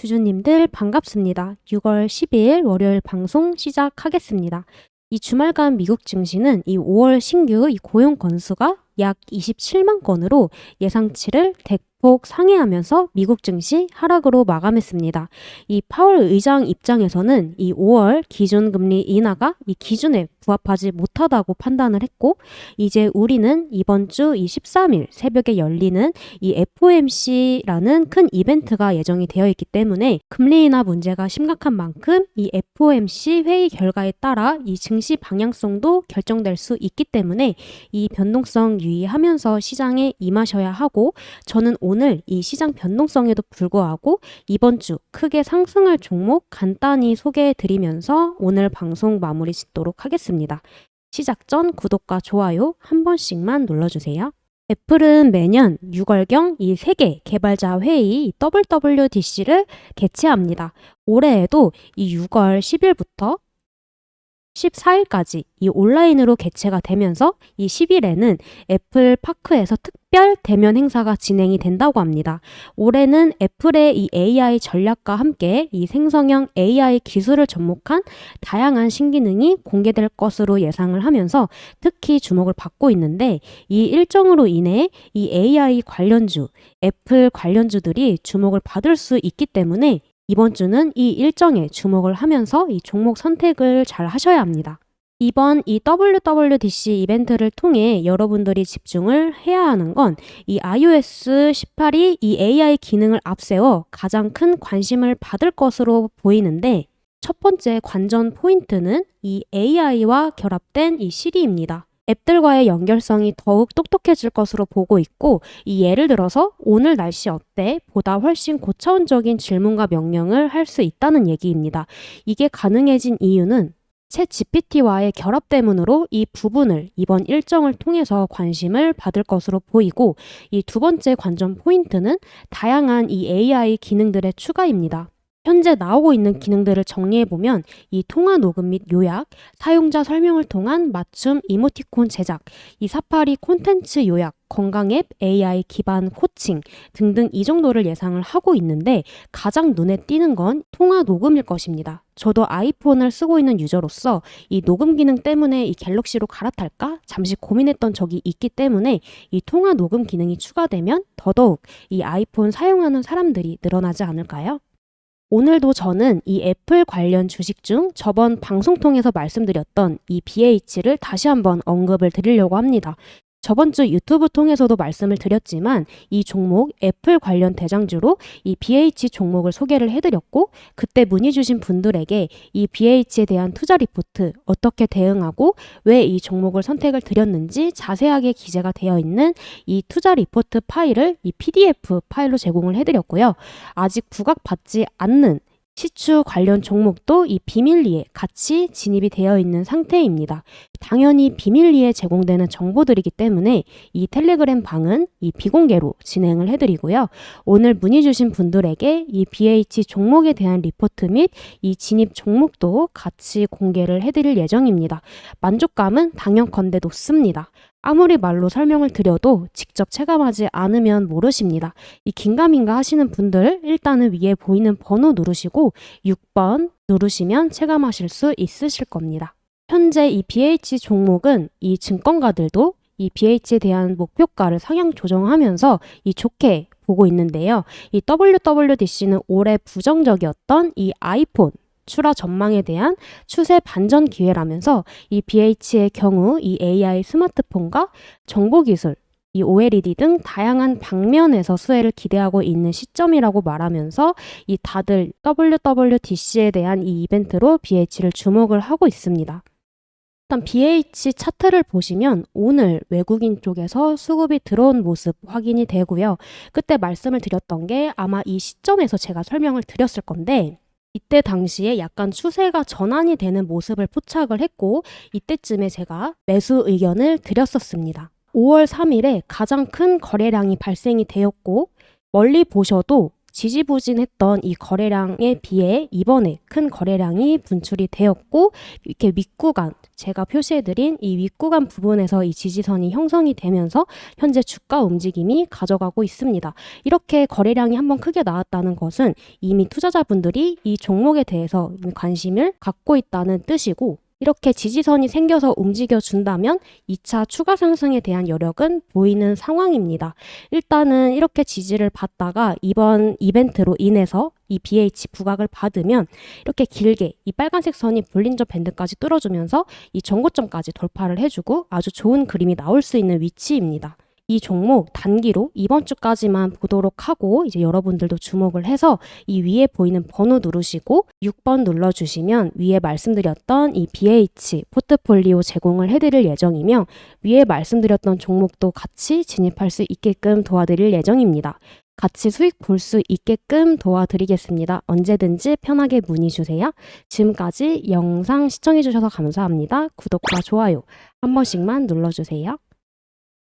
주주님들 반갑습니다. 6월 12일 월요일 방송 시작하겠습니다. 이 주말간 미국 증시는 이 5월 신규 이 고용 건수가 약 27만 건으로 예상치를 대폭 상회하면서 미국 증시 하락으로 마감했습니다. 이 파월 의장 입장에서는 이 5월 기준 금리 인하가 이 기준에 부합하지 못하다고 판단을 했고 이제 우리는 이번 주이 13일 새벽에 열리는 이 FOMC라는 큰 이벤트가 예정이 되어 있기 때문에 금리 인하 문제가 심각한 만큼 이 FOMC 회의 결과에 따라 이 증시 방향성도 결정될 수 있기 때문에 이 변동성 유의하면서 시장에 임하셔야 하고 저는 오늘 이 시장 변동성에도 불구하고 이번 주 크게 상승할 종목 간단히 소개해 드리면서 오늘 방송 마무리 짓도록 하겠습니다. 시작 전 구독과 좋아요 한 번씩만 눌러주세요. 애플은 매년 6월경 이 세계 개발자 회의 WWDC를 개최합니다. 올해에도 이 6월 10일부터 14일까지 이 온라인으로 개최가 되면서 이 10일에는 애플 파크에서 특별 대면 행사가 진행이 된다고 합니다. 올해는 애플의 이 AI 전략과 함께 이 생성형 AI 기술을 접목한 다양한 신기능이 공개될 것으로 예상을 하면서 특히 주목을 받고 있는데 이 일정으로 인해 이 AI 관련주, 애플 관련주들이 주목을 받을 수 있기 때문에 이번 주는 이 일정에 주목을 하면서 이 종목 선택을 잘 하셔야 합니다. 이번 이 WWDC 이벤트를 통해 여러분들이 집중을 해야 하는 건 이 iOS 18이 이 AI 기능을 앞세워 가장 큰 관심을 받을 것으로 보이는데 첫 번째 관전 포인트는 이 AI와 결합된 이 시리입니다. 앱들과의 연결성이 더욱 똑똑해질 것으로 보고 있고 이 예를 들어서 오늘 날씨 어때? 보다 훨씬 고차원적인 질문과 명령을 할 수 있다는 얘기입니다. 이게 가능해진 이유는 챗 GPT와의 결합 때문으로 이 부분을 이번 일정을 통해서 관심을 받을 것으로 보이고 이 두 번째 관전 포인트는 다양한 이 AI 기능들의 추가입니다. 현재 나오고 있는 기능들을 정리해보면 이 통화 녹음 및 요약, 사용자 설명을 통한 맞춤 이모티콘 제작, 이 사파리 콘텐츠 요약, 건강 앱, AI 기반 코칭 등등 이 정도를 예상을 하고 있는데 가장 눈에 띄는 건 통화 녹음일 것입니다. 저도 아이폰을 쓰고 있는 유저로서 이 녹음 기능 때문에 이 갤럭시로 갈아탈까 잠시 고민했던 적이 있기 때문에 이 통화 녹음 기능이 추가되면 더더욱 이 아이폰 사용하는 사람들이 늘어나지 않을까요? 오늘도 저는 이 애플 관련 주식 중 저번 방송 통해서 말씀드렸던 이 BH를 다시 한번 언급을 드리려고 합니다. 저번 주 유튜브 통해서도 말씀을 드렸지만 이 종목 애플 관련 대장주로 이 BH 종목을 소개를 해드렸고 그때 문의 주신 분들에게 이 BH에 대한 투자 리포트 어떻게 대응하고 왜 이 종목을 선택을 드렸는지 자세하게 기재가 되어 있는 이 투자 리포트 파일을 이 PDF 파일로 제공을 해드렸고요. 아직 부각받지 않는 시추 관련 종목도 이 비밀리에 같이 진입이 되어 있는 상태입니다. 당연히 비밀리에 제공되는 정보들이기 때문에 이 텔레그램 방은 이 비공개로 진행을 해드리고요. 오늘 문의 주신 분들에게 이 BH 종목에 대한 리포트 및 이 진입 종목도 같이 공개를 해드릴 예정입니다. 만족감은 당연컨대 높습니다. 아무리 말로 설명을 드려도 직접 체감하지 않으면 모르십니다. 이 긴가민가 하시는 분들 일단은 위에 보이는 번호 누르시고 6번 누르시면 체감하실 수 있으실 겁니다. 현재 이 BH 종목은 이 증권가들도 이 BH에 대한 목표가를 상향 조정하면서 이 좋게 보고 있는데요. 이 WWDC는 올해 부정적이었던 이 아이폰 출하 전망에 대한 추세 반전 기회라면서 이 BH의 경우 이 AI 스마트폰과 정보기술 이 OLED 등 다양한 방면에서 수혜를 기대하고 있는 시점이라고 말하면서 이 다들 WWDC에 대한 이 이벤트로 BH를 주목을 하고 있습니다. 일단 BH 차트를 보시면 오늘 외국인 쪽에서 수급이 들어온 모습 확인이 되고요. 그때 말씀을 드렸던 게 아마 이 시점에서 제가 설명을 드렸을 건데 이때 당시에 약간 추세가 전환이 되는 모습을 포착을 했고 이때쯤에 제가 매수 의견을 드렸었습니다. 5월 3일에 가장 큰 거래량이 발생이 되었고 멀리 보셔도 지지부진했던 이 거래량에 비해 이번에 큰 거래량이 분출이 되었고 이렇게 윗구간 제가 표시해드린 이 윗구간 부분에서 이 지지선이 형성이 되면서 현재 주가 움직임이 가져가고 있습니다. 이렇게 거래량이 한번 크게 나왔다는 것은 이미 투자자분들이 이 종목에 대해서 관심을 갖고 있다는 뜻이고 이렇게 지지선이 생겨서 움직여 준다면 2차 추가 상승에 대한 여력은 보이는 상황입니다. 일단은 이렇게 지지를 받다가 이번 이벤트로 인해서 이 BH 부각을 받으면 이렇게 길게 이 빨간색 선이 볼린저 밴드까지 뚫어주면서 이 정고점까지 돌파를 해주고 아주 좋은 그림이 나올 수 있는 위치입니다. 이 종목 단기로 이번 주까지만 보도록 하고 이제 여러분들도 주목을 해서 이 위에 보이는 번호 누르시고 6번 눌러주시면 위에 말씀드렸던 이 BH 포트폴리오 제공을 해드릴 예정이며 위에 말씀드렸던 종목도 같이 진입할 수 있게끔 도와드릴 예정입니다. 같이 수익 볼 수 있게끔 도와드리겠습니다. 언제든지 편하게 문의 주세요. 지금까지 영상 시청해주셔서 감사합니다. 구독과 좋아요 한 번씩만 눌러주세요.